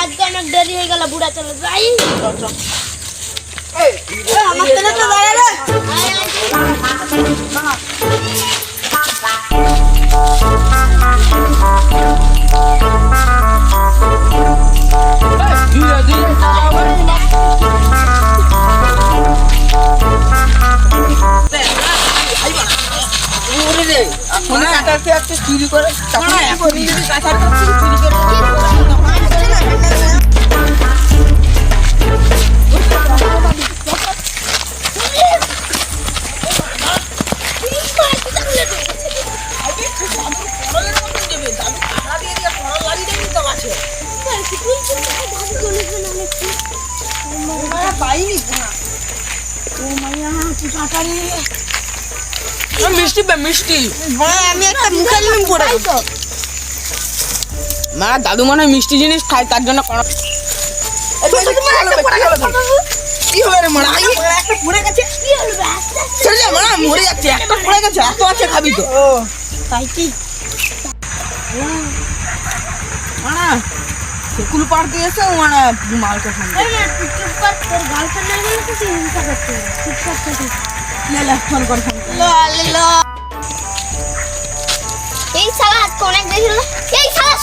আজকে অনেক দেরি হয়ে গেল বুড়া চলে যাই আমার ছেলে তো দাঁড়ালে ধীরে ধীরে রে একটা চুরি করে চুরি করে মিষ্টি বে মিষ্টি। আমি একটা করে মা দাদু মনে হয় মিষ্টি জিনিস খায় তার জন্য করা কি হবে রে মারা একটা পড়ে গেছে। চলে যা মারা মরে যাচ্ছে একটা পড়ে গেছে এত আছে খাবি তো। ও তাই কি? সেকুল পার দিয়েছে এই শালা আজকে অনেক হলো এই শালা